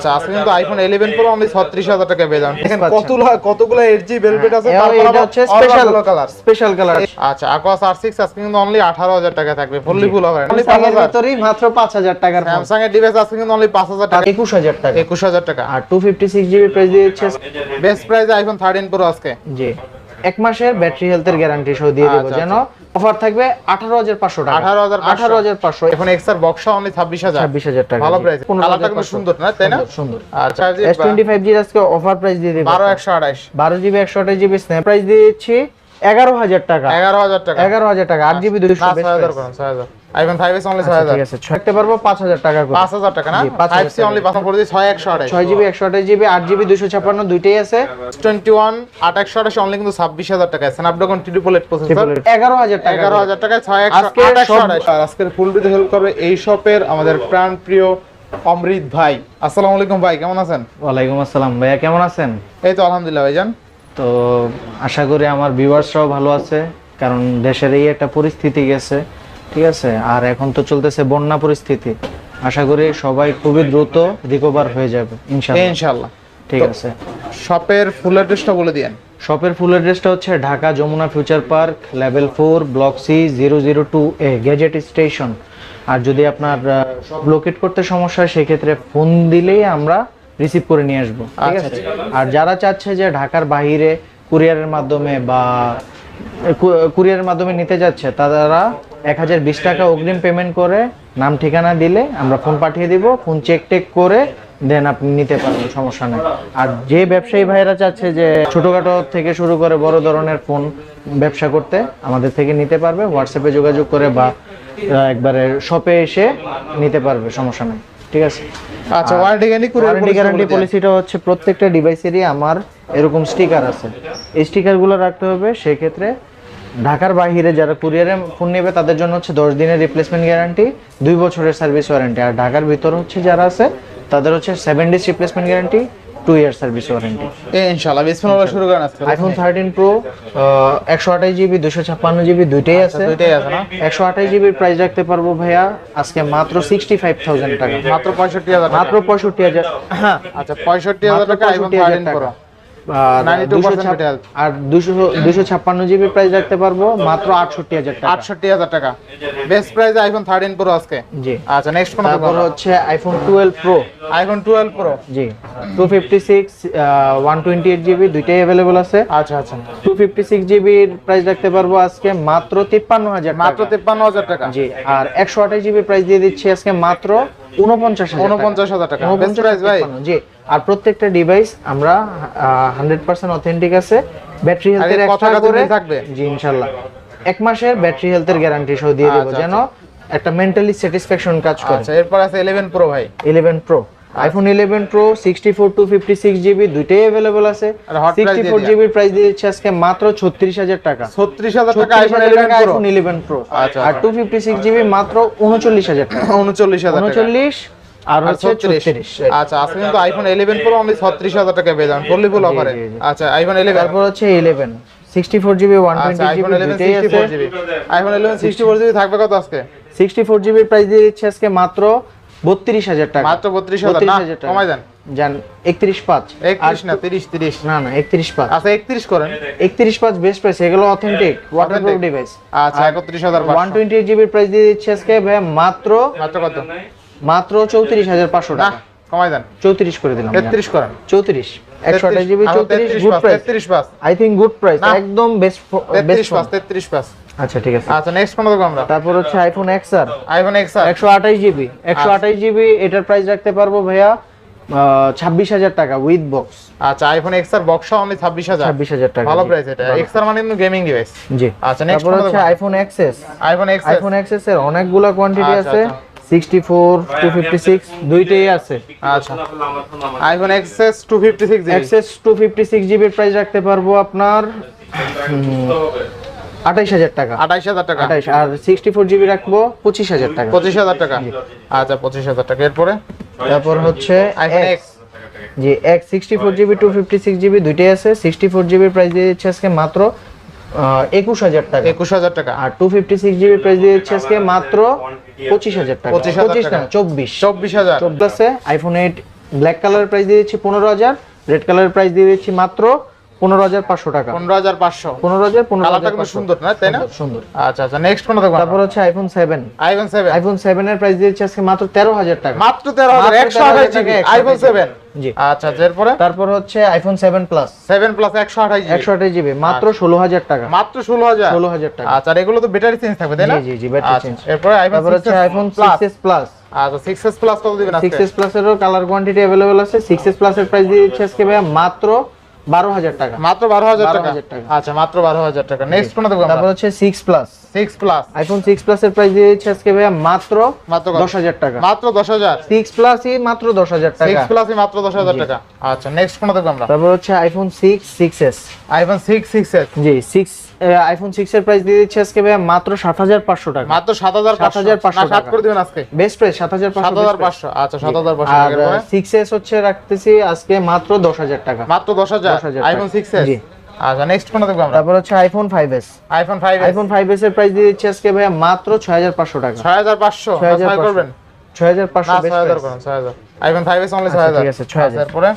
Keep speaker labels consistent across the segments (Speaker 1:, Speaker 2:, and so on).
Speaker 1: আচ্ছা আজকে কিন্তু আইফোন 11 প্রো অনলি 36000 টাকা পেয়ে যাবেন। দেখেন। কতগুলো কতগুলো ভেলভেট আছে তারপর আবার
Speaker 2: হচ্ছে স্পেশাল
Speaker 1: কালার
Speaker 2: স্পেশাল কালার
Speaker 1: আচ্ছা আকোয়াস R6 আজকে কিন্তু অনলি 18000 টাকা থাকবে ফুললি ফুল হবে। অনলি 5000
Speaker 2: ভিতরেই মাত্র 5000 টাকার
Speaker 1: স্যামসাং এর ডিভাইস আজকে কিন্তু অনলি 5000 টাকা।
Speaker 2: 21000 টাকা।
Speaker 1: 21000 টাকা।
Speaker 2: আর 256 জিবি প্রাইস দিয়ে দিচ্ছে
Speaker 1: বেস্ট প্রাইস আইফোন 13 প্রো আজকে।
Speaker 2: জি। এক মাসের ব্যাটারি হেলথের গ্যারান্টি সহ দিয়ে দেবো
Speaker 1: আচ্ছা,
Speaker 2: যেন অফার থাকবে 18500 টাকা।
Speaker 1: 18500
Speaker 2: 18500
Speaker 1: এখন এক্সার বক্সা অনলি 26000
Speaker 2: 26000 টাকা
Speaker 1: ভালো প্রাইস কালারটা কিন্তু সুন্দর না তাই না?
Speaker 2: সুন্দর, আচ্ছা
Speaker 1: আচ্ছা জি
Speaker 2: S25 জি আজকে অফার প্রাইস দিয়ে দেবো।
Speaker 1: 12 128
Speaker 2: 12 জিবি 128 জিবি স্ন্যাপ প্রাইস দিয়ে দিচ্ছি 11000 টাকা।
Speaker 1: 11000 টাকা।
Speaker 2: 11000 টাকা আট জিবি 200
Speaker 1: না
Speaker 2: বেস্ট
Speaker 1: 6000
Speaker 2: প্রাইস
Speaker 1: করুন 6000 আইফোন 5s অনলি
Speaker 2: আচ্ছা,
Speaker 1: 6000
Speaker 2: ঠিক আছে পারব 5000 টাকা করে।
Speaker 1: 5000 টাকা না?
Speaker 2: জি, 5000
Speaker 1: 5c অনলি পাঁচ করে দিই 6128
Speaker 2: 6 জিবি 128 জিবি 8 জিবি 256 দুইটাই আছে।
Speaker 1: 21 8128 অনলি কিন্তু 26000 টাকা স্ন্যাপড্রাগন ট্রিপল প্রসেসর
Speaker 2: 11000 টাকা
Speaker 1: এগারো হাজার টাকায় ছয়
Speaker 2: আজকে
Speaker 1: একশো
Speaker 2: সব-
Speaker 1: আর আজকের ফুল ভিডিও হেল্প করবে এই শপের আমাদের প্রাণ প্রিয় অমৃত ভাই। আসসালামু আলাইকুম ভাই কেমন আছেন?
Speaker 2: ওয়ালাইকুম আসসালাম ভাইয়া কেমন আছেন?
Speaker 1: এই তো আলহামদুলিল্লাহ ভাইজান।
Speaker 2: তো আশা করি আমার ভিউয়ার্সরাও ভালো আছে কারণ দেশের এই একটা পরিস্থিতি গেছে। ঠিক আছে? আর এখন তো চলতেছে বন্যা পরিস্থিতি। আশা করি সবাই খুবই দ্রুত রিকভার হয়ে যাবে ইনশাআল্লাহ।
Speaker 1: ইনশাআল্লাহ।
Speaker 2: ঠিক আছে।
Speaker 1: শপের ফুল অ্যাড্রেসটা বলে দিয়েন।
Speaker 2: শপের ফুল অ্যাড্রেসটা হচ্ছে Dhaka Jamuna future park level four block C zero zero two A gadget station আর যদি আপনার সব লোকেট করতে সমস্যা হয় সেক্ষেত্রে ফোন দিলেই আমরা রিসিভ করে নিয়ে আসব। ঠিক
Speaker 1: আচ্ছা,
Speaker 2: আছে? আর যারা চাচ্ছে যে ঢাকার বাইরে কুরিয়ারের মাধ্যমে বা কুরিয়ারের মাধ্যমে নিতে যাচ্ছে তারা এক হাজার বিশ টাকা অগ্রিম পেমেন্ট করে নাম ঠিকানা দিলে আমরা ফোন পাঠিয়ে দিব ফোন চেক টেক করে দেন আপনি নিতে পারবেন সমস্যা নেই। আর যে ব্যবসায়ী ভাইরা চাচ্ছে যে ছোটোখাটো থেকে শুরু করে বড় ধরনের ফোন ব্যবসা করতে আমাদের থেকে নিতে পারবে হোয়াটসঅ্যাপে যোগাযোগ করে বা একবারে শপে এসে নিতে পারবে সমস্যা নেই ঠিক আছে?
Speaker 1: আচ্ছা ওয়ারেন্টি গ্যারান্টি
Speaker 2: ওয়ারেন্টি গ্যারান্টি পলিসিটা হচ্ছে প্রত্যেকটা ডিভাইসেরই আমার এরকম স্টিকার আছে। এই স্টিকারগুলো রাখতে হবে সেক্ষেত্রে ঢাকার বাহিরে যারা কুরিয়ারে ফোন নেবে তাদের জন্য হচ্ছে দশ দিনের রিপ্লেসমেন্ট গ্যারান্টি দুই বছরের সার্ভিস ওয়ারেন্টি আর ঢাকার ভিতর হচ্ছে যারা আছে তাদের হচ্ছে seven days replacement guarantee two year service warranty
Speaker 1: ইনশাআল্লাহ বিসমিল্লাহ শুরু করেন আজকে।
Speaker 2: আইফোন থার্টিন প্রো একশো আঠাশ জিবি দুশো ছাপ্পান্ন জিবি দুইটাই আছে।
Speaker 1: দুইটাই আছে না?
Speaker 2: একশো আঠাশ জিবির প্রাইস রাখতে পারব ভাইয়া আজকে মাত্র সিক্সটি ফাইভ থাউজেন্ড টাকা।
Speaker 1: মাত্র 65000 টাকা?
Speaker 2: মাত্র পঁয়ষট্টি হাজার। হ্যাঁ
Speaker 1: আচ্ছা 65000 টাকা আইফোন 13 প্রো
Speaker 2: আর
Speaker 1: 92%
Speaker 2: 200 ছাপ-
Speaker 1: battery health।
Speaker 2: আর দুশো ছাপ্পান্ন জিবি প্রাইস রাখতে পারব মাত্র আটষট্টি হাজার টাকা।
Speaker 1: 68000 টাকা। বেস্ট প্রাইসে আইফোন 13 প্রো আজকে।
Speaker 2: জি।
Speaker 1: আচ্ছা নেক্সট কোন
Speaker 2: তারপর হচ্ছে iPhone twelve pro
Speaker 1: iPhone 12 pro
Speaker 2: জি। Two fifty six one twenty eight GB দুইটাই অ্যাভেলেবল আছে।
Speaker 1: আচ্ছা আচ্ছা।
Speaker 2: টু ফিফটি সিক্স জিবির প্রাইস রাখতে পারব আজকে মাত্র তিপ্পান্ন হাজার
Speaker 1: মাত্র 53000 টাকা।
Speaker 2: জি আর একশো আঠাশ জিবি প্রাইস দিয়ে দিচ্ছি আজকে মাত্র উনপঞ্চাশ হাজার টাকা।
Speaker 1: বেস্ট প্রাইস ভাই।
Speaker 2: জি। আর প্রত্যেকটা ডিভাইস আমরা হান্ড্রেড পার্সেন্ট অথেন্টিক আছে। ব্যাটারি হেলথের এক্সট্রা করে
Speaker 1: থাকবে?
Speaker 2: জি ইনশাল্লাহ। এক মাসের ব্যাটারি হেলথের গ্যারান্টি সহ দিয়ে দেবো
Speaker 1: আচ্ছা,
Speaker 2: যেন একটা মেন্টালি স্যাটিসফ্যাকশন কাজ করে।
Speaker 1: আচ্ছা এরপর আছে 11 প্রো ভাই।
Speaker 2: Eleven pro iPhone eleven pro sixty four two fifty six GB দুইটাই অ্যাভেলেবল আছে। Sixty four. জিবির প্রাইস দিয়ে। দিচ্ছে আজকে মাত্র ছত্রিশ হাজার টাকা।
Speaker 1: 36000 টাকা iPhone 11 pro
Speaker 2: iPhone eleven pro আর টু ফিফটি সিক্স জিবি মাত্র উনচল্লিশ হাজার টাকা।
Speaker 1: 39000 টাকা।
Speaker 2: উনচল্লিশ আর
Speaker 1: আর
Speaker 2: হচ্ছে
Speaker 1: আচ্ছা আজকে কিন্তু আইফোন 11 প্রো অনলি 36000 টাকা পেয়ে যাবেন ফুললি ফুল অফারে। আচ্ছা আইফোন 11
Speaker 2: তারপর হচ্ছে eleven sixty four GB one twenty GB
Speaker 1: 11
Speaker 2: দুইটাই আছে।
Speaker 1: 64 জিবি আইফোন 11 64 জিবি থাকবে কত আজকে?
Speaker 2: সিক্সটি ফোর জিবির প্রাইস দিয়ে দিচ্ছে আজকে মাত্র বত্রিশ হাজার টাকা।
Speaker 1: মাত্র 32000 না
Speaker 2: 32,000 টাকা।
Speaker 1: কমাই দেন।
Speaker 2: যান একত্রিশ পাঁচ।
Speaker 1: 31 না 30 30
Speaker 2: না না একত্রিশ পাঁচ।
Speaker 1: আচ্ছা 31 করেন।
Speaker 2: একত্রিশ পাঁচ বেস্ট প্রাইস এগুলো অথেন্টিক ওয়াটারপ্রুফ। ডিভাইস
Speaker 1: আচ্ছা 31500
Speaker 2: ওয়ান টোয়েন্টি এইট জিবির প্রাইস দিয়ে দিচ্ছে আজকে ভাইয়া মাত্র
Speaker 1: মাত্র কত?
Speaker 2: মাত্র চৌত্রিশ হাজার পাঁচশো টাকা।
Speaker 1: কমাই দেন।
Speaker 2: চৌত্রিশ করে দিলাম
Speaker 1: 33 করেন।
Speaker 2: চৌত্রিশ। একশো আঠাশ জিবি চৌত্রিশ গুড প্রাইস
Speaker 1: 33 পাস
Speaker 2: আই থিঙ্ক গুড প্রাইস একদম বেস্ট
Speaker 1: 33
Speaker 2: বেস্ট
Speaker 1: পাস 33 পাস
Speaker 2: আচ্ছা ঠিক আছে।
Speaker 1: আচ্ছা নেক্সট কোন দেখব আমরা
Speaker 2: তারপর হচ্ছে iPhone X R.
Speaker 1: IPhone XR
Speaker 2: একশো আঠাশ জিবি একশো আঠাশ জিবি এটার প্রাইস রাখতে পারব ভাইয়া ছাব্বিশ হাজার টাকা উইথ বক্স
Speaker 1: আচ্ছা আইফোন এক্সআর বক্সা অনলি 26000
Speaker 2: ছাব্বিশ হাজার। টাকা
Speaker 1: ভালো প্রাইস এটা। এক্সআর মানে কিন্তু গেমিং ডিভাইস
Speaker 2: জি।
Speaker 1: আচ্ছা, next
Speaker 2: তারপর হচ্ছে? IPhone XS
Speaker 1: iPhone XR
Speaker 2: iPhone XS এর অনেকগুলা কোয়ান্টিটি
Speaker 1: আচ্ছা,
Speaker 2: আছে sixty four two fifty six দুইটাই আছে।
Speaker 1: আচ্ছা। IPhone XS 256 GB
Speaker 2: XS two fifty six জিবির প্রাইস রাখতে পারব আপনার আঠাইশ হাজার টাকা।
Speaker 1: 28000 টাকা।
Speaker 2: আঠাইশ আর সিক্সটি ফোর জিবি রাখব পঁচিশ হাজার টাকা।
Speaker 1: 25000 টাকা। আচ্ছা 25000 টাকা। এরপরে?
Speaker 2: তারপর হচ্ছে
Speaker 1: আইফোন এক্স
Speaker 2: জি X sixty four GB two fifty six GB দুইটাই আছে। সিক্সটি ফোর জিবির প্রাইস দিয়ে দিচ্ছে আজকে মাত্র একুশ হাজার টাকা।
Speaker 1: 21000 টাকা।
Speaker 2: আর two fifty six GB price দিয়ে দিচ্ছে আজকে মাত্র পঁচিশ হাজার টাকা। পঁচিশ না
Speaker 1: টাকা।
Speaker 2: চব্বিশ।
Speaker 1: 24000
Speaker 2: চব্বিশ আছে। আইফোন এইট ব্ল্যাক কালারের প্রাইস দিয়ে দিচ্ছি পনেরো হাজার। রেড কালারের প্রাইস দিয়ে দিচ্ছি মাত্র পনেরো হাজার পাঁচশো টাকা।
Speaker 1: পনেরো হাজার পাঁচশো।
Speaker 2: পনেরো হাজার পনেরো হাজার
Speaker 1: সুন্দর না তাই না?
Speaker 2: সুন্দর, সুন্দর।
Speaker 1: আচ্ছা আচ্ছা নেক্সট কোনটা দেখব?
Speaker 2: তারপর হচ্ছে iPhone seven
Speaker 1: iPhone seven
Speaker 2: iPhone seven এর প্রাইস দিয়েছে আজকে মাত্র তেরো হাজার টাকা।
Speaker 1: মাত্র তেরো হাজার একশো আঠাশ জিবি আইফোন সেভেন
Speaker 2: জি।
Speaker 1: আচ্ছা আচ্ছা এরপরে?
Speaker 2: তারপর হচ্ছে iPhone seven plus
Speaker 1: seven plus একশো আঠাশ জিবি
Speaker 2: মাত্র ষোলো হাজার টাকা।
Speaker 1: মাত্র ষোলো হাজার।
Speaker 2: ষোলো হাজার টাকা।
Speaker 1: আচ্ছা আর এগুলো তো ব্যাটারি চেঞ্জ থাকবে তাই না?
Speaker 2: জি, জি, জি, battery
Speaker 1: আচ্ছা, আইফোন
Speaker 2: হচ্ছে iPhone
Speaker 1: plus
Speaker 2: six S plus
Speaker 1: আচ্ছা প্লাস কত দিবেন আজকে?
Speaker 2: প্লাস এরও কালার কোয়ান্টিটি অ্যাভেলেবল আছে। সিক্স এস প্লাস এর প্রাইস দিচ্ছে আজকে মাত্র বারো হাজার টাকা।
Speaker 1: মাত্র বারো হাজার টাকা? আচ্ছা মাত্র বারো হাজার টাকা। নেক্সট কোনটা দেখব
Speaker 2: তারপর হচ্ছে six plus
Speaker 1: six plus
Speaker 2: iPhone six plus এর প্রাইস দিয়ে আজকে ভাইয়া মাত্র
Speaker 1: মাত্র
Speaker 2: দশ হাজার টাকা।
Speaker 1: মাত্র দশ হাজার?
Speaker 2: সিক্স প্লাসই মাত্র দশ হাজার টাকা।
Speaker 1: সিক্স প্লাসই মাত্র দশ হাজার টাকা। আচ্ছা নেক্সট কোনটা দেখব আমরা?
Speaker 2: তারপর হচ্ছে iPhone six six S
Speaker 1: iPhone six six S
Speaker 2: জি সিক্স আইফোন সিক্স এর প্রাইস দিয়ে দিচ্ছে আজকে ভাইয়া মাত্র সাত হাজার পাঁচশো টাকা।
Speaker 1: মাত্র সাত হাজার পাঁচশো
Speaker 2: 7,500
Speaker 1: না, সাত করে দিবেন আজকে।
Speaker 2: বেস্ট প্রাইস সাত হাজার
Speaker 1: সাত হাজার পাঁচশো আচ্ছা সাত হাজার পাঁচশো
Speaker 2: আর হচ্ছে রাখতেছি আজকে মাত্র দশ হাজার টাকা।
Speaker 1: মাত্র দশ হাজার?
Speaker 2: 10,000
Speaker 1: আইফোন
Speaker 2: টাকা।
Speaker 1: সিক্স এস
Speaker 2: জি।
Speaker 1: আচ্ছা নেক্সট কোনটা দেখব আমরা?
Speaker 2: তারপর হচ্ছে আইফোন
Speaker 1: আইফোন
Speaker 2: এর প্রাইস দিয়ে দিচ্ছে আজকে ভাইয়া মাত্র ছয় হাজার পাঁচশো টাকা।
Speaker 1: ছয় হাজার পাঁচশো?
Speaker 2: ছয় হাজার
Speaker 1: ছয়
Speaker 2: পাঁচশো।
Speaker 1: করবেন? করুন আইফোন ফাইভ এস অনলি ছয় হাজার
Speaker 2: ঠিক আছে, 6,000
Speaker 1: তারপরে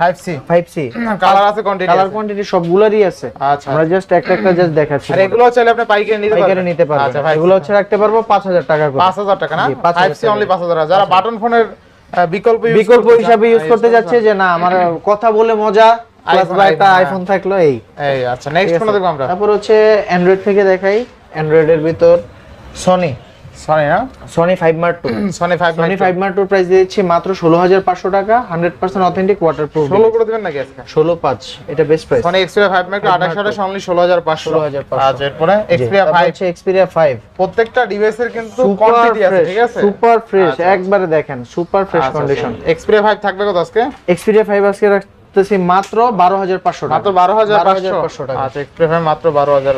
Speaker 1: five C
Speaker 2: five C
Speaker 1: colour আছে কোয়ান্টিটি
Speaker 2: কালার কোয়ান্টিটি সবগুলোরই আছে।
Speaker 1: আচ্ছা
Speaker 2: আমরা জাস্ট একটা একটা জাস্ট দেখাচ্ছি।
Speaker 1: আর এগুলো চাইলে আপনি পাইকারি নিতে
Speaker 2: পাইকারি নিতে পারবেন।
Speaker 1: আচ্ছা
Speaker 2: এগুলো হচ্ছে রাখতে পারব পাঁচ হাজার টাকা করে।
Speaker 1: পাঁচ হাজার টাকা না?
Speaker 2: জি, 5,000
Speaker 1: ফাইভ সি অনলি পাঁচ হাজার। যারা বাটন ফোনের বিকল্প
Speaker 2: বিকল্প হিসাবে ইউজ করতে যাচ্ছে যে না আমার কথা বলে মজা প্লাস বা একটা আইফোন থাকল এই।
Speaker 1: এই আচ্ছা নেক্সট আমরা।
Speaker 2: তারপর হচ্ছে অ্যান্ড্রয়েড থেকে দেখাই। অ্যান্ড্রয়েডের ভিতর সনি
Speaker 1: সনি না
Speaker 2: Sony five mark two
Speaker 1: Sony five
Speaker 2: Sony five mark টুর প্রাইস দিয়েছি মাত্র ষোলো হাজার পাঁচশো টাকা hundred percent authentic waterproof
Speaker 1: ষোলো করে দিবেন নাকি আজকে?
Speaker 2: ষোলো পাঁচ এটা best price
Speaker 1: Sony Xperia five micro আঠাশ আঠাশ অনলি ষোলো হাজার পাঁচশো।
Speaker 2: 16,500
Speaker 1: আচ্ছা এরপরে এক্সপিরিয়া ফাইভ
Speaker 2: হচ্ছে এক্সপিরিয়া ফাইভ
Speaker 1: প্রত্যেকটা ডিভাইসের কিন্তু
Speaker 2: সুপার
Speaker 1: কোয়ান্টিটি আছে
Speaker 2: ফ্রেশ
Speaker 1: ঠিক আছে?
Speaker 2: সুপার ফ্রেশ
Speaker 1: আচ্ছা,
Speaker 2: একবারে দেখেন super fresh condition
Speaker 1: Xperia five থাকবে কত আজকে?
Speaker 2: এক্সপিরিয়া ফাইভ আজকে রাখতেছি মাত্র বারো হাজার পাঁচশো টাকা।
Speaker 1: মাত্র বারো হাজার পাঁচশো।
Speaker 2: টাকা।
Speaker 1: আচ্ছা এক্সপিরিয়া ফাইভ মাত্র বারো হাজার।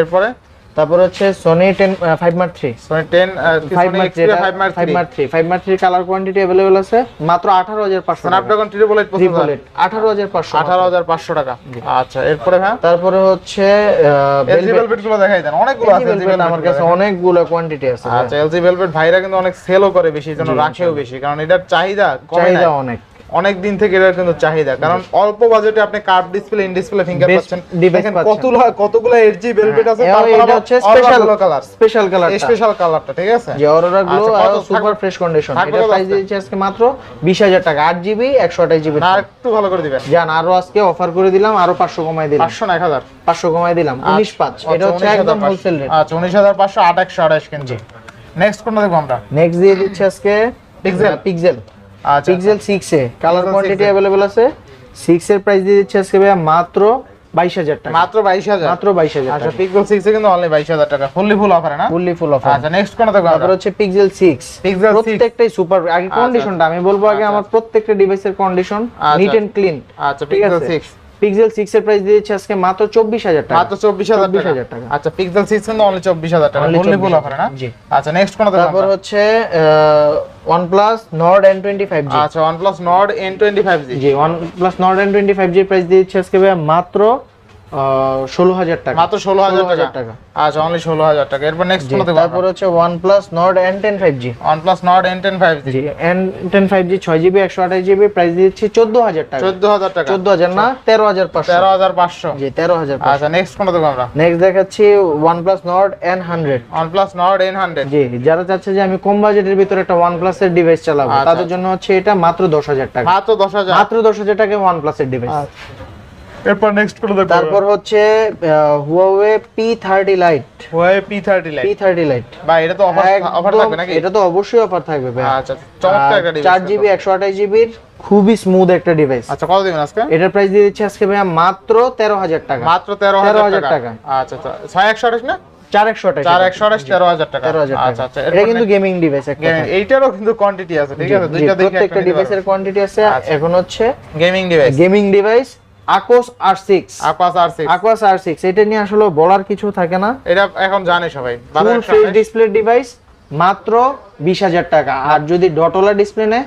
Speaker 1: এরপরে?
Speaker 2: তারপর হচ্ছে Sony ten five mark three
Speaker 1: Sony ten
Speaker 2: five mark
Speaker 1: Xperia five mark
Speaker 2: five mark three five mark three colour quantity available আছে মাত্র আঠারো হাজার পাঁচশো
Speaker 1: Snapdragon triple eight
Speaker 2: triple
Speaker 1: processor
Speaker 2: eight আঠারো হাজার পাঁচশো
Speaker 1: আঠারো হাজার পাঁচশো টাকা। আচ্ছা এরপরে হ্যাঁ?
Speaker 2: তারপরে হচ্ছে
Speaker 1: এলজি ভেলভেটগুলো দেখাই দেন। অনেকগুলো আছে LG Velvet
Speaker 2: আমার কাছে অনেকগুলো কোয়ান্টিটি আছে
Speaker 1: আচ্ছা এলজি ভেলভেট ভাইরা কিন্তু অনেক সেলও করে বেশি জন্য রাখেও বেশি কারণ এটার চাহিদা কমে
Speaker 2: চাহিদা অনেক।
Speaker 1: অনেক দিন থেকে এটার কিন্তু চাহিদা। কারণ অল্প বাজেটে আপনি curve display in display finger পাচ্ছেন। দেখেন। কতগুলো কতগুলো এইচজি ভেলভেট আছে তারপর
Speaker 2: এটা হচ্ছে
Speaker 1: special colour
Speaker 2: special colour
Speaker 1: special কালারটা ঠিক আছে?
Speaker 2: যে অরোরা গ্লো
Speaker 1: আচ্ছা, কত
Speaker 2: সুপার ফ্রেশ কন্ডিশন এটা প্রাইস দিয়েছে আজকে মাত্র বিশ হাজার টাকা। আট জিবি একশো আঠাশ জিবি
Speaker 1: না আর একটু ভালো করে দিবেন।
Speaker 2: জান আরও আজকে অফার করে দিলাম আরও পাঁচশো কমাই দিলাম।
Speaker 1: পাঁচশো না এক হাজার।
Speaker 2: পাঁচশো কমাই দিলাম উনিশ পাঁচ। এটা হচ্ছে একদম হোলসেল রেট
Speaker 1: আচ্ছা উনিশ হাজার পাঁচশো আট একশো আঠাশ কিন্তু। নেক্সট কোনটা দেখব আমরা?
Speaker 2: নেক্সট দিয়ে দিচ্ছে আজকে? পিক্সেল
Speaker 1: আচ্ছা
Speaker 2: Pixel six A. Colour quantity
Speaker 1: 6
Speaker 2: available আছে। সিক্স এর প্রাইস দিয়ে দিচ্ছে আজকে ভাইয়া মাত্র বাইশ হাজার টাকা।
Speaker 1: মাত্র বাইশ হাজার।
Speaker 2: মাত্র বাইশ হাজার
Speaker 1: আচ্ছা
Speaker 2: পিক্সেল
Speaker 1: পিকজেল এ কিন্তু অনলি বাইশ হাজার টাকা। ফুললি ফুল অফার না?
Speaker 2: ফুললি ফুল অফার
Speaker 1: আচ্ছা নেক্সট কোনটা দেখো
Speaker 2: তারপর হচ্ছে পিক্সেল সিক্স
Speaker 1: পিক্সেল 6
Speaker 2: প্রত্যেকটাই সুপার আগে কন্ডিশনটা আমি বলব আগে আমার প্রত্যেকটা ডিভাইসের কন্ডিশন
Speaker 1: আচ্ছা।
Speaker 2: নিট এন্ড ক্লিন
Speaker 1: আচ্ছা
Speaker 2: ঠিক
Speaker 1: পিক্সেল
Speaker 2: আছে?
Speaker 1: সিক্স
Speaker 2: পিক্সেল 6 এর প্রাইস দিয়েছে আজকে মাত্র চব্বিশ হাজার টাকা।
Speaker 1: মাত্র চব্বিশ হাজার
Speaker 2: 24,000
Speaker 1: টাকা। আচ্ছা পিক্সেল 6 এর অনলি চব্বিশ হাজার টাকা। অনলি ফুল
Speaker 2: 24,000
Speaker 1: অফারে না?
Speaker 2: জি।
Speaker 1: আচ্ছা নেক্সট কোনটা দেখব
Speaker 2: তারপর? হচ্ছে OnePlus Nord N25 জি
Speaker 1: আচ্ছা OnePlus Nord N25G
Speaker 2: জি OnePlus Nord N25 G price দিয়েছে আজকে মাত্র ষোলো হাজার টাকা।
Speaker 1: মাত্র ষোলো হাজার টাকা। আচ্ছা অনলি ষোলো হাজার টাকা। এরপর নেক্সট
Speaker 2: জি,
Speaker 1: কোনটা দেখব
Speaker 2: তারপর হচ্ছে OnePlus Nord N105G
Speaker 1: OnePlus Nord N10
Speaker 2: জি N105G ছয় জিবি একশো আঠাশ জিবি প্রাইস দিচ্ছি চোদ্দ হাজার টাকা।
Speaker 1: চোদ্দ হাজার টাকা।
Speaker 2: চোদ্দ হাজার না তেরো হাজার পাঁচশো।
Speaker 1: তেরো হাজার পাঁচশো।
Speaker 2: জি তেরো হাজার
Speaker 1: আচ্ছা নেক্সট দেখব আমরা?
Speaker 2: নেক্সট দেখাচ্ছি N100
Speaker 1: OnePlus Nord N100
Speaker 2: জি যারা চাচ্ছে যে আমি কম বাজেটের ভিতরে একটা OnePlus এর ডিভাইস চালাবো
Speaker 1: আচ্ছা,
Speaker 2: তাদের জন্য হচ্ছে এটা মাত্র দশ হাজার টাকা।
Speaker 1: মাত্র দশ হাজার।
Speaker 2: মাত্র দশ হাজার টাকা OnePlus এর ডিভাইস
Speaker 1: এরপর নেক্সট কোনটা দেখব
Speaker 2: তারপর হচ্ছে thirty lite
Speaker 1: Y P thirty
Speaker 2: P thirty lite
Speaker 1: বা এটা তো অফার অফার থাকবে নাকি?
Speaker 2: এটা তো অবশ্যই অফার থাকবে ভাই।
Speaker 1: আচ্ছা চমৎকার একটা
Speaker 2: জিবি একশো আঠাশ জিবির খুবই স্মুথ একটা ডিভাইস
Speaker 1: আচ্ছা কত দিবেন আজকে?
Speaker 2: এটার প্রাইস দিয়ে দিচ্ছে আজকে ভাইয়া মাত্র তেরো হাজার টাকা।
Speaker 1: মাত্র তেরো
Speaker 2: 13,000
Speaker 1: হাজার টাকা। আচ্ছা আচ্ছা ছয় একশো আঠাশ না?
Speaker 2: চার একশো আঠাশ
Speaker 1: চার একশো আঠাশ তেরো হাজার
Speaker 2: তেরো হাজার
Speaker 1: আচ্ছা
Speaker 2: টাকা।
Speaker 1: আচ্ছা
Speaker 2: এটা কিন্তু গেমিং ডিভাইস
Speaker 1: এইটারও কিন্তু কোয়ান্টিটি আছে ঠিক আছে? দুইটা দেখে
Speaker 2: প্রত্যেকটা ডিভাইসের কোয়ান্টিটি আছে।
Speaker 1: আচ্ছা।
Speaker 2: এখন হচ্ছে
Speaker 1: gaming device
Speaker 2: gaming device Aquos R six
Speaker 1: Aquos R six
Speaker 2: Aquos R six এটা নিয়ে আসলে বলার কিছু থাকে না।
Speaker 1: এটা এখন জানে সবাই।
Speaker 2: ফুল ডিসপ্লে ডিভাইস মাত্র বিশ হাজার টাকা। আর যদি ডটলা ডিসপ্লে নেয়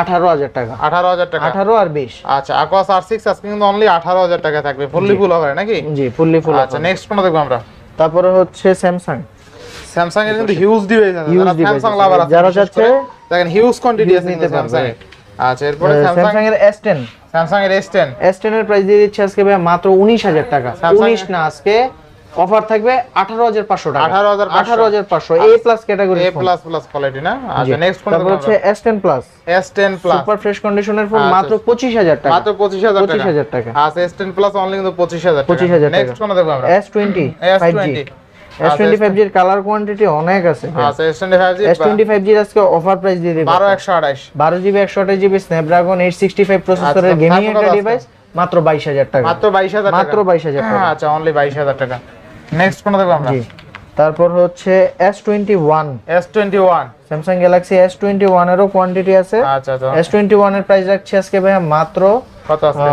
Speaker 2: আঠারো হাজার টাকা।
Speaker 1: আঠারো হাজার টাকা।
Speaker 2: আঠারো আর বিশ।
Speaker 1: আচ্ছা আকুয়াস আর সিক্স আজকে কিন্তু অনলি আঠারো হাজার টাকা থাকবে। ফুললি ফুল হবে নাকি?
Speaker 2: জি ফুললি ফুল
Speaker 1: আচ্ছা নেক্সট কোনটা দেখব আমরা।
Speaker 2: তারপরে হচ্ছে স্যামসাং
Speaker 1: স্যামসাং এর কিন্তু হিউজ ডিভাইস আছে। যারা স্যামসাং লাভার আছে।
Speaker 2: যারা চাচ্ছে
Speaker 1: দেখেন হিউজ কোয়ান্টিটি আছে স্যামসাং এ আচ্ছা এরপরে
Speaker 2: স্যামসাং এর এস টেন
Speaker 1: স্যামসাং এর S10
Speaker 2: এস টেন এর প্রাইস দিয়ে দিচ্ছে আজকে ভাই মাত্র উনিশ হাজার টাকা।
Speaker 1: Samsung
Speaker 2: উনিশ না আজকে অফার থাকবে আঠারো হাজার পাঁচশো টাকা।
Speaker 1: 18,500
Speaker 2: আঠারো হাজার পাঁচশো A plus category
Speaker 1: A plus plus quality না? আচ্ছা নেক্সট কোন
Speaker 2: তারপর হচ্ছে S ten plus
Speaker 1: S10 plus
Speaker 2: super fresh কন্ডিশনের ফোন মাত্র পঁচিশ হাজার টাকা।
Speaker 1: মাত্র 25000 টাকা।
Speaker 2: 25,000 টাকা।
Speaker 1: আচ্ছা S10 প্লাস অনলি কিন্তু 25000 টাকা।
Speaker 2: 25,000
Speaker 1: নেক্সট কোন দেখব আমরা?
Speaker 2: S twenty five G
Speaker 1: S20
Speaker 2: S twenty colour quantity অনেক আছে
Speaker 1: আচ্ছা S25 G
Speaker 2: S twenty five জির আজকে অফার প্রাইস দিয়ে দিবে।
Speaker 1: 12128
Speaker 2: বারো জিবি একশো আঠাশ GB Snapdragon eight sixty five প্রসেসরের গেমিং
Speaker 1: তারপর
Speaker 2: একটা ডিভাইস মাত্র বাইশ হাজার টাকা।
Speaker 1: মাত্র 22000 টাকা।
Speaker 2: মাত্র 22,000 টাকা।
Speaker 1: আচ্ছা অনলি 22000 টাকা। নেক্সট কোন দেখব আমরা।
Speaker 2: জি। তারপর হচ্ছে
Speaker 1: S21
Speaker 2: এরও কোয়ান্টিটি আছে।
Speaker 1: আচ্ছা আচ্ছা।
Speaker 2: এস টোয়েন্টি ওয়ানের প্রাইস রাখছি আজকে মাত্র
Speaker 1: কত আছে?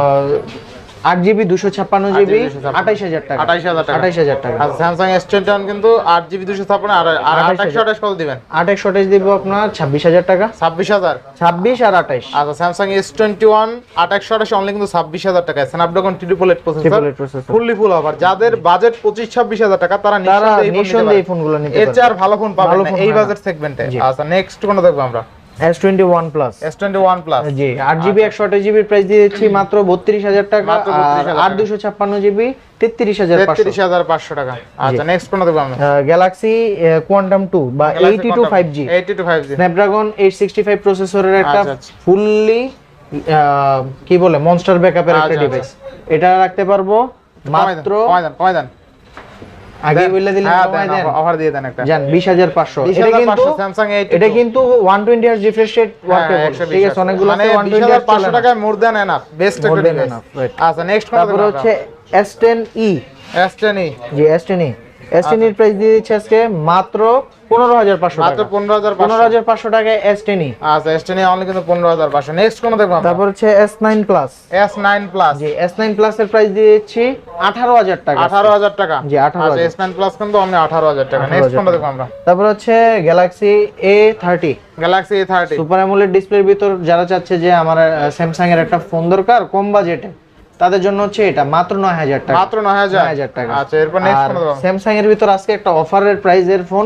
Speaker 2: আট জিবি দুশো ছাপ্পান্ন জিবি
Speaker 1: 256
Speaker 2: আঠাইশ হাজার টাকা।
Speaker 1: 28000 টাকা।
Speaker 2: আঠাইশ হাজার টাকা।
Speaker 1: আচ্ছা স্যামসাং S21 কিন্তু 8GB 256 আর আর
Speaker 2: 28,000
Speaker 1: 2828 কত দিবেন।
Speaker 2: আঠাইশ শটেজ দিব আপনার ছাব্বিশ হাজার টাকা।
Speaker 1: 26000
Speaker 2: ছাব্বিশ আর
Speaker 1: আচ্ছা স্যামসাং S21 2828 অনলি কিন্তু 26000 টাকা। Snapdragon triple eight processor. Fully full offer যাদের বাজেট 25 26000 টাকা তারা নিঃসন্দেহে এই
Speaker 2: ফোনগুলো নিতে
Speaker 1: এর চেয়ে আর ভালো ফোন পাবেন এই। বাজেট সেগমেন্টে আচ্ছা নেক্সট কোন দেখব আমরা?
Speaker 2: এস টোয়েন্টি
Speaker 1: S21 প্লাস
Speaker 2: জি আট জিবি একশো আঠাশ জিবির প্রাইস দিয়ে দিচ্ছি মাত্র বত্রিশ হাজার টাকা আর আট দুশো ছাপ্পান্ন জিবি তেত্রিশ হাজার পাঁচশো।
Speaker 1: 33500 টাকা। আচ্ছা নেক্সট কোন দেখব আমরা?
Speaker 2: গ্যালাক্সি কোয়ান্টাম বা eighty two five G
Speaker 1: 82 5G
Speaker 2: Snapdragon eight sixty five প্রসেসরের একটা
Speaker 1: আচ্ছা, আচ্ছা।
Speaker 2: ফুললি কি বলে মনস্টার ব্যাকআপের একটা
Speaker 1: আচ্ছা,
Speaker 2: ডিভাইস এটা রাখতে পারব মাত্র
Speaker 1: দেন দেন।
Speaker 2: আগে বলে দিলেন কমায় দেন
Speaker 1: অফার দিয়ে দেন একটা।
Speaker 2: জান 20500 এটা কিন্তু
Speaker 1: Samsung A
Speaker 2: এটা কিন্তু 120 Hz রিফ্রেশ রেট ওয়ার্কেবল ঠিক আছে অনেকগুলো
Speaker 1: 20500 টাকায় মোর দ্যান এনাফ বেস্ট একটা ডিভাইস আচ্ছা নেক্সট কোন
Speaker 2: তারপর হচ্ছে S10e
Speaker 1: S10e
Speaker 2: জি S10e এসটেনির প্রাইস দিয়ে দিচ্ছে আজকে মাত্র পনেরো হাজার পাঁচশো
Speaker 1: মাত্র
Speaker 2: পনেরো
Speaker 1: হাজার
Speaker 2: পনেরো হাজার পাঁচশো টাকায় এসটেনি
Speaker 1: আচ্ছা এসটেনি অনলি কিন্তু পনেরো হাজার পাঁচশো। নেক্সট কোনো দেখব
Speaker 2: তারপর হচ্ছে S nine plus
Speaker 1: S nine plus
Speaker 2: জি এস নাইন প্লাস এর প্রাইস দিয়ে দিচ্ছি আঠারো হাজার টাকা।
Speaker 1: আঠারো হাজার টাকা।
Speaker 2: জি আঠারো
Speaker 1: এস নাইন প্লাস কিন্তু আমরা আঠারো হাজার টাকা। নেক্সট কোনটা দেখব আমরা?
Speaker 2: তারপর হচ্ছে Galaxy A thirty
Speaker 1: Galaxy A thirty
Speaker 2: super AMOLED ডিসপ্লের ভিতর যারা চাচ্ছে যে আমার স্যামসাং এর একটা ফোন দরকার কম বাজেটে তাদের জন্য হচ্ছে এটা মাত্র নয় হাজার টাকা।
Speaker 1: মাত্র 9000
Speaker 2: হাজার? টাকা।
Speaker 1: আচ্ছা এরপর নেক্সট কোন
Speaker 2: স্যামসাং এর ভিতর আজকে একটা অফারের প্রাইজের ফোন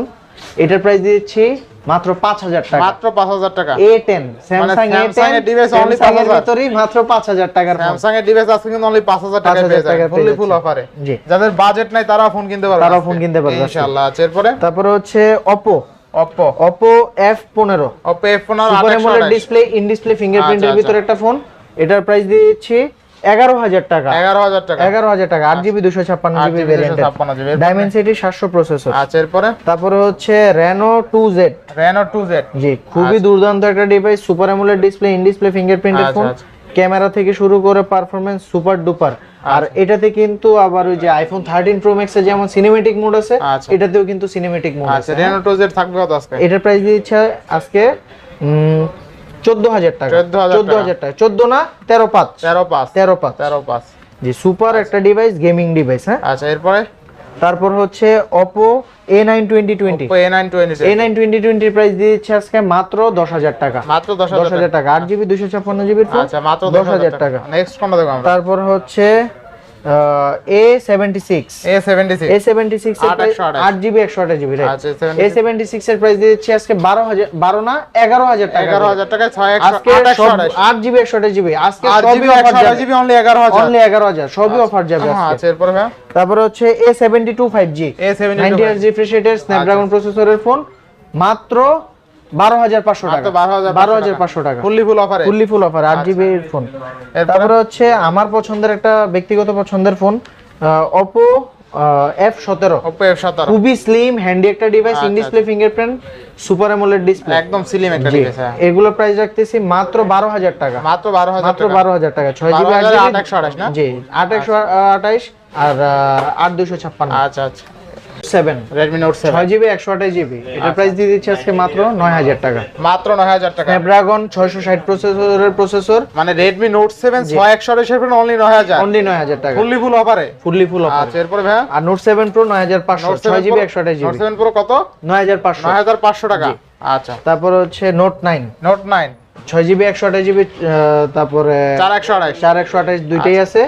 Speaker 2: এটার প্রাইস দিচ্ছি মাত্র পাঁচ হাজার টাকা।
Speaker 1: মাত্র 5000 টাকা?
Speaker 2: A ten Samsung A
Speaker 1: Samsung
Speaker 2: ten
Speaker 1: এর device only
Speaker 2: স্যামসাং এর
Speaker 1: 5,000
Speaker 2: ভিতরই মাত্র পাঁচ হাজার টাকার ফোন
Speaker 1: স্যামসাং এর ডিভাইস আজকে কিন্তু অনলি 5000 টাকা
Speaker 2: 5,000
Speaker 1: পেয়ে
Speaker 2: টাকায়
Speaker 1: যাবেন ফুললি ফুল অফারে
Speaker 2: জি।
Speaker 1: যাদের বাজেট নাই তারা ফোন কিনতে পারবে আজকে।
Speaker 2: ফোন কিনতে পারবে।
Speaker 1: ইনশাআল্লাহ। আচ্ছা এরপরে?
Speaker 2: তারপরে হচ্ছে অপো
Speaker 1: Oppo
Speaker 2: অপো এফ পনেরো।
Speaker 1: Oppo F15
Speaker 2: super AMOLED display in display ফিঙ্গারপ্রিন্টের
Speaker 1: আচ্ছা,
Speaker 2: ভিতরে একটা ফোন এটার প্রাইস দিচ্ছি এগারো হাজার টাকা।
Speaker 1: 11000 টাকা।
Speaker 2: এগারো হাজার টাকা আট জিবি দুশো ছাপ্পান্ন
Speaker 1: 8
Speaker 2: জিবি
Speaker 1: GB
Speaker 2: ভ্যারিয়েন্টের
Speaker 1: 256 GB
Speaker 2: ডায়মন্ড সিটি সাতশো প্রসেসর
Speaker 1: আচ্ছা এরপরে?
Speaker 2: তারপরে হচ্ছে Reno two Z
Speaker 1: Reno 2Z
Speaker 2: জি খুবই দুর্দান্ত একটা device super display in display ফিঙ্গারপ্রিন্টের
Speaker 1: আচ্ছা,
Speaker 2: ফোন
Speaker 1: আচ্ছা।
Speaker 2: ক্যামেরা থেকে শুরু করে পারফরমেন্স সুপার ডুপার আর এটাতে কিন্তু আবার ওই যে আইফোন থার্টিন প্রো ম্যাক্সে যেমন সিনেমেটিক মোড আছে
Speaker 1: আচ্ছা।
Speaker 2: এটাতেও কিন্তু সিনেমেটিক মোড
Speaker 1: আচ্ছা
Speaker 2: আছে
Speaker 1: Reno 2Z থাকবে কত আজকে?
Speaker 2: এটার প্রাইস দিচ্ছে আজকে চোদ্দ হাজার টাকা। চোদ্দ হাজার টাকা। চোদ্দ না তেরো পাঁচ।
Speaker 1: 13 5
Speaker 2: তেরো পাঁচ।
Speaker 1: 13 5
Speaker 2: জি সুপার একটা ডিভাইস গেমিং ডিভাইস হ্যাঁ?
Speaker 1: আচ্ছা এরপরে?
Speaker 2: তারপর হচ্ছে Oppo A nine twenty twenty
Speaker 1: Oppo A9 20
Speaker 2: A nine twenty টোয়েন্টির প্রাইস দিচ্ছে আজকে মাত্র দশ হাজার টাকা।
Speaker 1: মাত্র
Speaker 2: দশ
Speaker 1: 10000
Speaker 2: হাজার টাকা। আট জিবি
Speaker 1: আচ্ছা মাত্র
Speaker 2: দশ হাজার টাকা।
Speaker 1: নেক্সট কোনটা আমরা?
Speaker 2: তারপর হচ্ছে A seventy six
Speaker 1: A76
Speaker 2: A seventy six
Speaker 1: আট
Speaker 2: জিবি একশো আঠাশ। জিবি
Speaker 1: আচ্ছা
Speaker 2: এ সেভেন্টি সিক্স এর প্রাইস দিচ্ছে আজকে বারো হাজার বারো না এগারো হাজার টাকা
Speaker 1: 11000 টাকায় 6
Speaker 2: আজকে আট জিবি একশো আঠাশ জিবি আজকে
Speaker 1: আর
Speaker 2: সবই
Speaker 1: GB
Speaker 2: offer
Speaker 1: GB only 11000
Speaker 2: only এগারো হাজার। সবই অফার যাবে
Speaker 1: হ্যাঁ, আচ্ছা এরপরে
Speaker 2: তারপরে হচ্ছে A seventy two five G
Speaker 1: A72
Speaker 2: ninety hertz refresh Snapdragon প্রসেসরের ফোন মাত্র বারো হাজার পাঁচশো টাকা। বারো হাজার পাঁচশো টাকা।
Speaker 1: ফুললি ফুল অফারে
Speaker 2: ফুললি ফুল অফার আট জিবি ফোন তারপরে হচ্ছে আমার পছন্দের একটা ব্যক্তিগত পছন্দের ফোন অপো এফ সতেরো।
Speaker 1: Oppo F17
Speaker 2: খুবই স্লিম হ্যান্ডি একটা device in display fingerprint super AMOLED display
Speaker 1: একদম সিলিম একটা ডিভাইস হ্যাঁ।
Speaker 2: এগুলো প্রাইস রাখতেছি মাত্র বারো হাজার টাকা।
Speaker 1: মাত্র 12000
Speaker 2: মাত্র বারো হাজার টাকা। ছয় জিবি আট
Speaker 1: 12,000
Speaker 2: জিবি
Speaker 1: 828 না?
Speaker 2: জি আট একশো আঠাইশ আর আট দুশো ছাপ্পান্ন।
Speaker 1: আচ্ছা আচ্ছা।
Speaker 2: সেভেন
Speaker 1: Redmi Note 7
Speaker 2: ছয় জিবি একশো আঠাশ জিবি এটার প্রাইস দিয়ে দিচ্ছে আজকে মাত্র নয় হাজার টাকা।
Speaker 1: মাত্র 9000 টাকা।
Speaker 2: স্ন্যাপড্রাগন ছয়শো ষাট প্রসেসরের প্রসেসর
Speaker 1: মানে Redmi Note 7 6128 এর অনলি 9000
Speaker 2: অনলি নয় হাজার টাকা।
Speaker 1: ফুললি ফুল অফারে
Speaker 2: ফুললি ফুল অফার
Speaker 1: আচ্ছা এরপরে ভাই
Speaker 2: আর নোট সেভেন প্রো নয় হাজার পাঁচশো
Speaker 1: Note 7
Speaker 2: ছয় জিবি একশো আঠাশ
Speaker 1: Note
Speaker 2: জিবি
Speaker 1: 7 Pro কত?
Speaker 2: নয় হাজার পাঁচশো।
Speaker 1: 9500 টাকা। আচ্ছা।
Speaker 2: তারপর হচ্ছে নোট নাইন
Speaker 1: Note 9
Speaker 2: ছয় জিবি একশো আঠাশ জিবি তারপরে
Speaker 1: চার একশো আড়াইশ
Speaker 2: চার একশো আঠাশ দুইটাই আছে।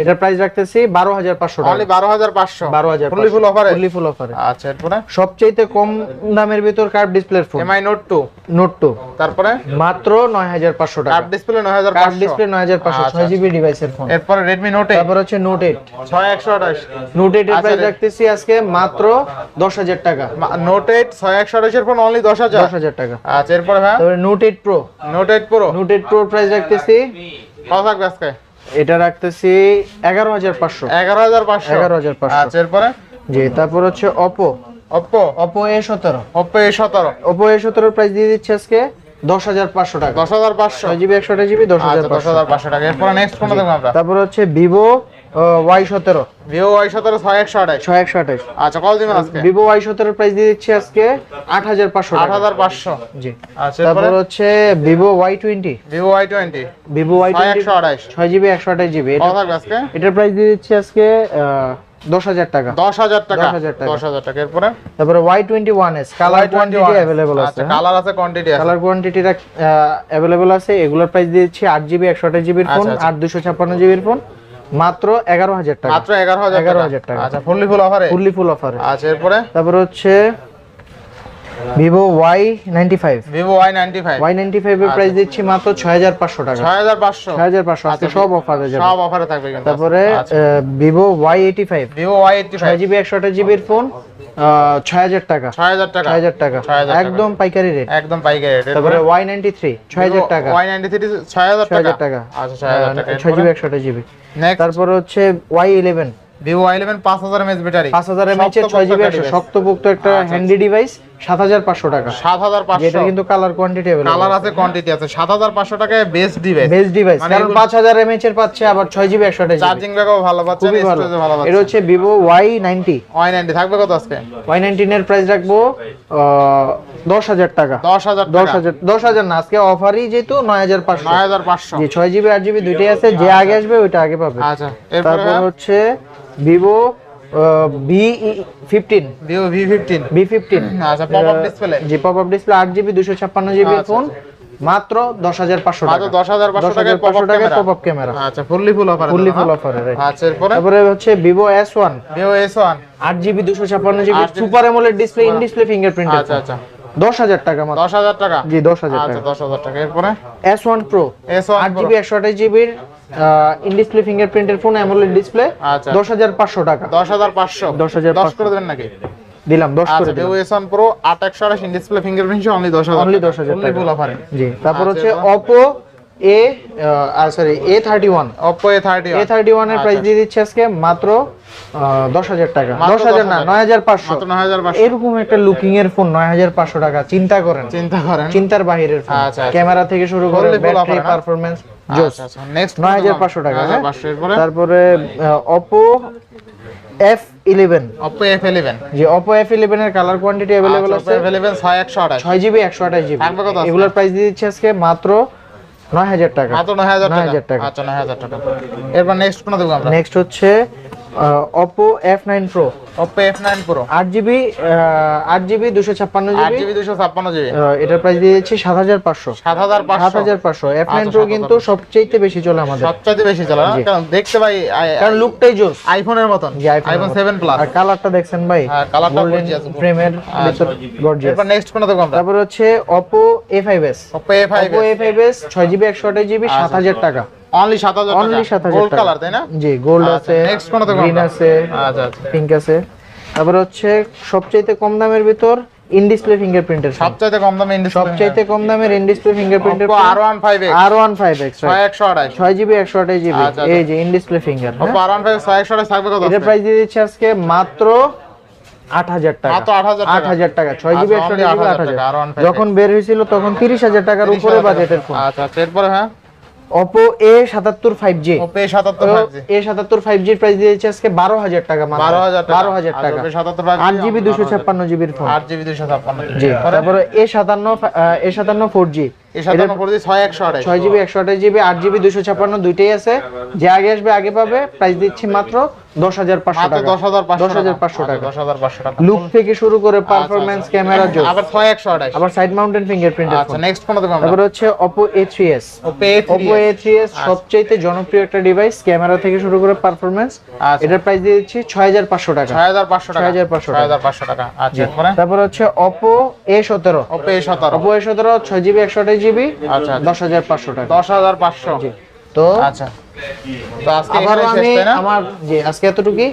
Speaker 2: এটার প্রাইস রাখতেছি বারো হাজার পাঁচশো টাকা।
Speaker 1: বারো হাজার পাঁচশো?
Speaker 2: বারো হাজার
Speaker 1: ফুললি ফুল অফারে
Speaker 2: ফুললি ফুল অফারে
Speaker 1: আচ্ছা এরপরে?
Speaker 2: সবচেয়ে কম দামের ভিতর কার্ভ ডিসপ্লের phone
Speaker 1: Mi Note two
Speaker 2: Note two
Speaker 1: তারপরে?
Speaker 2: মাত্র নয় হাজার পাঁচশো টাকা।
Speaker 1: কার্ভ ডিসপ্লে নয় হাজার
Speaker 2: কার্ভ ডিসপ্লে নয় হাজার পাঁচশো।
Speaker 1: আচ্ছা,
Speaker 2: ছয় জিবি ডিভাইসের ফোন
Speaker 1: এরপরে রেডমি নোট
Speaker 2: তারপর হচ্ছে নোট এইট
Speaker 1: ছয় একশো আঠাশ।
Speaker 2: নোট এইট এর
Speaker 1: আচ্ছা,
Speaker 2: প্রাইস রাখতেছি আজকে মাত্র দশ হাজার টাকা।
Speaker 1: নোট এইট ছয় একশো আঠাশের ফোন অনলি দশ হাজার।
Speaker 2: দশ হাজার টাকা।
Speaker 1: আচ্ছা এরপরে হ্যাঁ
Speaker 2: Note eight pro
Speaker 1: Note eight pro
Speaker 2: Note eight প্রোর price রাখতেছি।
Speaker 1: কত থাকবে আজকে?
Speaker 2: এটা রাখতেছি এগারো হাজার পাঁচশো।
Speaker 1: এগারো হাজার পাঁচশো।
Speaker 2: 11,500
Speaker 1: আচ্ছা এরপরে?
Speaker 2: জি তারপর হচ্ছে অপো
Speaker 1: ওপ্পো
Speaker 2: অপো এ সতেরো।
Speaker 1: ওপ্পো এ সতেরো।
Speaker 2: ওপো এ সতেরোর প্রাইস দিয়ে দিচ্ছে আজকে দশ হাজার পাঁচশো টাকা।
Speaker 1: দশ হাজার পাঁচশো।
Speaker 2: ছয় জিবি একশো জিবি দশ হাজার
Speaker 1: আচ্ছা দশ
Speaker 2: পাঁচশো
Speaker 1: হাজার পাঁচশো টাকা। এরপরে নেক্সট কোনটা দেখব আমরা?
Speaker 2: তারপর হচ্ছে ভিভো ওয়াই সতেরো।
Speaker 1: ভিভো ওয়াই সতেরো ছয় একশো আঠাশ।
Speaker 2: ছয় একশো আঠাশ।
Speaker 1: আচ্ছা কল দিবেন আজকে?
Speaker 2: ভিভো ওয়াই সতেরোর প্রাইস দিয়ে দিচ্ছে আজকে আট হাজার পাঁচশো
Speaker 1: আট হাজার পাঁচশো।
Speaker 2: জি।
Speaker 1: আচ্ছা
Speaker 2: তারপর হচ্ছে Vivo Y twenty
Speaker 1: Vivo Y twenty
Speaker 2: Vivo Y
Speaker 1: ছয়
Speaker 2: টোয়েন্টি
Speaker 1: একশো আঠাশ।
Speaker 2: ছয় জিবি একশো আঠাশ জিবি
Speaker 1: আজকে?
Speaker 2: এটার প্রাইস দিয়ে দিচ্ছে আজকে দশ হাজার টাকা।
Speaker 1: দশ হাজার টাকা।
Speaker 2: 10,000 টাকা।
Speaker 1: দশ হাজার টাকা। এরপরে?
Speaker 2: তারপরে Y twenty one S colour quantity available আছে।
Speaker 1: আচ্ছা কালার আছে কোয়ান্টিটি
Speaker 2: কালার কোয়ান্টিটিটা অ্যাভেলেবল আছে। এগুলোর প্রাইস দিচ্ছি আট জিবি একশো আঠাশ জিবির ফোন
Speaker 1: আচ্ছা, আচ্ছা।
Speaker 2: আট দুশো ছাপ্পান্ন জিবির ফোন মাত্র এগারো হাজার টাকা।
Speaker 1: মাত্র এগারো হাজার
Speaker 2: 11,000 টাকা।
Speaker 1: আচ্ছা ফুললি ফুল অফারে
Speaker 2: ফুললি ফুল অফার
Speaker 1: আচ্ছা এরপরে?
Speaker 2: তারপর হচ্ছে Vivo Y ninety five.
Speaker 1: Vivo Y ninety five.
Speaker 2: Y ninety five এর প্রাইস দিচ্ছি মাত্র ছয় হাজার পাঁচশো টাকা।
Speaker 1: ছয় হাজার পাঁচশো?
Speaker 2: ছয় হাজার পাঁচশো আজকে
Speaker 1: আচ্ছা,
Speaker 2: সব অফারে যাবে।
Speaker 1: সব অফারে থাকবে
Speaker 2: তারপরে
Speaker 1: আচ্ছা,
Speaker 2: Vivo Y eighty five.
Speaker 1: Vivo Y
Speaker 2: ছয়
Speaker 1: ফাইভ।
Speaker 2: জিবি একশো আঠাশ জিবির ফোন ছয় হাজার টাকা।
Speaker 1: ছয় হাজার টাকা।
Speaker 2: ছয় হাজার টাকা।
Speaker 1: 6,000 টাকা।
Speaker 2: একদম পাইকারি রেট
Speaker 1: একদম পাইকারি রেট
Speaker 2: তারপরে ওয়াই নাইনটি থ্রি ছয় হাজার টাকা।
Speaker 1: ওয়াই নাইনটি থ্রি ছয় হাজার
Speaker 2: ছয় হাজার
Speaker 1: টাকা। আচ্ছা ছয় হাজার টাকা।
Speaker 2: ছয় জিবি একশো আঠাশ জিবি তারপরে হচ্ছে Y eleven
Speaker 1: Vivo Y eleven পাঁচ হাজার এমএচ ব্যাটারি।
Speaker 2: পাঁচ হাজার এমএচ ছয় জিবি একশো শক্তপোক্ত একটা হ্যান্ডি ডিভাইস সাত হাজার পাঁচশো টাকা।
Speaker 1: সাত হাজার
Speaker 2: যেটা
Speaker 1: পাঁচশো
Speaker 2: কিন্তু কালার কোয়ান্টিটি
Speaker 1: কালার আছে। কোয়ান্টিটি আছে। সাত হাজার পাঁচশো টাকায় বেস্ট ডিভাইস
Speaker 2: বেস্ট ডিভাইস কারণ
Speaker 1: এগুলো-
Speaker 2: পাঁচ হাজার এমএচ এর পাচ্ছে আবার ছয় জিবি একশো আঠাশ জিবি
Speaker 1: চার্জিং ব্যাকআপ ভালো
Speaker 2: খুবই ভালো। এটা হচ্ছে নাইনটি
Speaker 1: ওয়াই নাইনটি থাকবে কত আজকে?
Speaker 2: ওয়াই নাইনটিন এর প্রাইস রাখব দশ হাজার টাকা।
Speaker 1: দশ হাজার
Speaker 2: দশ হাজার দশ হাজার না আজকে অফারই যেহেতু নয় হাজার পাঁচশো।
Speaker 1: নয় হাজার পাঁচশো।
Speaker 2: জি ছয় জিবি আট জিবি দুইটাই আছে যে আগে আসবে ওইটা আগে পাবে।
Speaker 1: আচ্ছা।
Speaker 2: তারপর হচ্ছে Vivo V fifteen
Speaker 1: Vivo V fifteen
Speaker 2: B fifteen
Speaker 1: আচ্ছা পপ আপ ডিসপ্লে
Speaker 2: জি পপ আপ ডিসপ্লে আট জিবি দুশো ছাপ্পান্ন জিবি
Speaker 1: আচ্ছা,
Speaker 2: ফোন মাত্র দশ হাজার পাঁচশো টাকা।
Speaker 1: দশ হাজার পাঁচশো টাকায় পপ আপ ক্যামেরা আচ্ছা fully full offer
Speaker 2: fully full অফারে
Speaker 1: আচ্ছা এরপরে?
Speaker 2: তারপরে হচ্ছে Vivo S one
Speaker 1: Vivo S one
Speaker 2: আট জিবি দুশো ছাপ্পান্ন GB super AMOLED display in display fingerprint
Speaker 1: আচ্ছা আচ্ছা।
Speaker 2: দশ হাজার টাকা মাত্র।
Speaker 1: দশ হাজার টাকা?
Speaker 2: জি দশ হাজার
Speaker 1: আচ্ছা
Speaker 2: টাকা।
Speaker 1: দশ হাজার টাকা। এরপরে?
Speaker 2: S one pro
Speaker 1: S one
Speaker 2: আট জিবি একশো আঠাশ জিবির ইন ডিসপ্লে ফিঙ্গারপ্রিন্টের ফোন অ্যামোলেড ডিসপ্লে
Speaker 1: আচ্ছা।
Speaker 2: দশ হাজার পাঁচশো টাকা।
Speaker 1: দশ হাজার পাঁচশো।
Speaker 2: 10,500
Speaker 1: দশ করে দেবেন নাকি?
Speaker 2: দিলাম দশ করে
Speaker 1: আচ্ছা
Speaker 2: দিলাম।
Speaker 1: ভিভো প্রো আট একশো আঠাশ ইন ডিসপ্লে ফিঙ্গারপ্রিন্ট অনলি দশ অনলি
Speaker 2: Only 10,000
Speaker 1: ফুললি
Speaker 2: টাকা। জি তারপর
Speaker 1: আচ্ছা,
Speaker 2: হচ্ছে
Speaker 1: এরপর?
Speaker 2: Oppo A sorry A thirty one
Speaker 1: Oppo A thirty
Speaker 2: A thirty ওয়ানের প্রাইস দিয়ে দিচ্ছে আজকে মাত্র দশ হাজার টাকা। দশ হাজার। না নয় হাজার পাঁচশো। এরকম একটা লুকিং এর ফোন নয় হাজার পাঁচশো টাকা চিন্তা করেন।
Speaker 1: চিন্তা করেন।
Speaker 2: চিন্তার বাহিরের ফোন
Speaker 1: আচ্ছা, আচ্ছা।
Speaker 2: ক্যামেরা থেকে শুরু করে ব্যাটারি পারফরমেন্স
Speaker 1: আচ্ছা আচ্ছা নেক্সট
Speaker 2: নয় হাজার পাঁচশো টাকা হ্যাঁ? তারপরে Oppo F eleven
Speaker 1: Oppo F eleven
Speaker 2: যে অপো এফ ইলেভেন এর কালার কোয়ান্টিটি অ্যাভেলেবল আছে।
Speaker 1: ছয় একশো আঠাশ।
Speaker 2: ছয় জিবি একশো আঠাশ জিবি? এগুলোর প্রাইস দিয়ে দিচ্ছে আজকে মাত্র নয় হাজার টাকা।
Speaker 1: মাত্র নয় হাজার
Speaker 2: 9,000 টাকা।
Speaker 1: আচ্ছা নয় হাজার টাকা। এরপর নেক্সট কোন দেব আমরা?
Speaker 2: নেক্সট হচ্ছে জিবি আট জিবি দুশো ছাপ্পান্ন
Speaker 1: আট
Speaker 2: জিবি
Speaker 1: জিবি দুশো ছাপ্পান্ন জিবি
Speaker 2: এটার প্রাইস দিয়ে দিচ্ছি সাত হাজার পাঁচশো।
Speaker 1: সাত হাজার
Speaker 2: সাত
Speaker 1: পাঁচশো
Speaker 2: হাজার পাঁচশো। এফ নাইন
Speaker 1: আচ্ছা,
Speaker 2: প্রো
Speaker 1: 7,500
Speaker 2: কিন্তু সবচেয়ে বেশি চলে আমাদের।
Speaker 1: সবচাইতে বেশি চলে। কারণ দেখতে ভাই
Speaker 2: কারণ লুকটাই জোস।
Speaker 1: আইফোনের মতন। আইফোন
Speaker 2: এর
Speaker 1: সেভেন প্লাস
Speaker 2: আর কালারটা দেখছেন ভাই।
Speaker 1: কালারটা gorgeous।
Speaker 2: ফ্রেমের ভিতর গর্জিয়াস
Speaker 1: এরপর নেক্সট কোন দেবো আমরা?
Speaker 2: তারপর হচ্ছে ফাইভ এস ছয় জিবি একশো আঠাশ জিবি সাত হাজার টাকা।
Speaker 1: অনলি সাত হাজার
Speaker 2: অনলি সাত হাজার
Speaker 1: গোল্ড কালার তাই না?
Speaker 2: জি গোল্ড
Speaker 1: আচ্ছা,
Speaker 2: আছে
Speaker 1: দেখব
Speaker 2: গ্রিন আছে
Speaker 1: আচ্ছা আচ্ছা।
Speaker 2: পিঙ্ক আছে। তারপর হচ্ছে সবচাইতে কম দামের ভিতর ইন ডিসপ্লে ফিঙ্গারপ্রিন্টের
Speaker 1: সবচাইতে কম দামে ইন্ডাস্ট্রি
Speaker 2: সবচাইতে কম দামের in display ফিঙ্গারপ্রিন্টের
Speaker 1: Oppo R one five X
Speaker 2: R one five X
Speaker 1: ছয় একশো আঠাশ
Speaker 2: ছয় জিবি একশো আঠাশ জিবি
Speaker 1: আচ্ছা, আচ্ছা।
Speaker 2: এই যে ইন ডিসপ্লে ফিঙ্গার
Speaker 1: ছয় একশো আঠাশ থাকবে কত
Speaker 2: প্রাইস দিয়ে দিচ্ছে আজকে মাত্র আট হাজার টাকা।
Speaker 1: মাত্র 8,000 টাকা।
Speaker 2: আট হাজার টাকা। ছয় জিবি
Speaker 1: আচ্ছা,
Speaker 2: একশো
Speaker 1: only
Speaker 2: জিবি আট
Speaker 1: 8,000 টাকা,
Speaker 2: হাজার
Speaker 1: 158
Speaker 2: যখন বের হয়েছিল তখন তিরিশ হাজার টাকার উপরে বাজেটের ফোন
Speaker 1: আচ্ছা আচ্ছা, এরপরে হ্যাঁ?
Speaker 2: অপো এ সাতাত্তর ফাইভ জি
Speaker 1: ওপো এ সাতাত্তর ফাইভ জি
Speaker 2: এ সাতাত্তর ফাইভ জির প্রাইস দিয়েছে আজকে বারো হাজার টাকা মাত্র।
Speaker 1: বারো হাজার টাকা।
Speaker 2: বারো হাজার টাকা।
Speaker 1: সাতাত্তর ফাইভ
Speaker 2: আট জিবি দুশো ছাপ্পান্ন ফোন
Speaker 1: আট জিবি দুশো ছাপ্পান্ন
Speaker 2: জি তারপরে? এ সাতান্ন এ সাতান্ন ফোর জি
Speaker 1: এ সাতান্ন করে দিই ছয় একশো আঠাশ
Speaker 2: ছয় জিবি একশো আঠাশ জিবি আট জিবি দুশো ছাপ্পান্ন দুইটাই আছে। যে আগে আসবে আগে পাবে। প্রাইস দিচ্ছি মাত্র দশ হাজার পাঁচশো টাকা।
Speaker 1: দশ হাজার
Speaker 2: দশ হাজার পাঁচশো টাকা।
Speaker 1: দশ হাজার পাঁচশো টাকা।
Speaker 2: লুক থেকে শুরু করে পারফরমেন্স ক্যামেরা জোস
Speaker 1: আবার ছয় একশো আঠাশ
Speaker 2: আবার সাইড মাউন্টেন ফিঙ্গারপ্রিন্ট
Speaker 1: আচ্ছা নেক্সট কোনটা দেবো
Speaker 2: তারপর হচ্ছে Oppo A3s Oppo A3s সবচেয়ে জনপ্রিয় একটা ডিভাইস ক্যামেরা থেকে শুরু করে পারফরমেন্স
Speaker 1: আচ্ছা।
Speaker 2: এটার প্রাইস দিয়ে দিচ্ছি ছয় হাজার পাঁচশো টাকা।
Speaker 1: ছয় হাজার পাঁচশো টাকা।
Speaker 2: 6500
Speaker 1: ছয় হাজার পাঁচশো টাকা। আচ্ছা
Speaker 2: তারপর হচ্ছে Oppo A17
Speaker 1: ওপো এ সতেরো।
Speaker 2: Oppo A17 ছয় জিবি একশো আঠাশ জিবি
Speaker 1: আচ্ছা
Speaker 2: দশ হাজার পাঁচশো টাকা।
Speaker 1: দশ হাজার পাঁচশো।
Speaker 2: তো
Speaker 1: আচ্ছা। তো আজকে
Speaker 2: আমার জি আজকে এতটুকুই।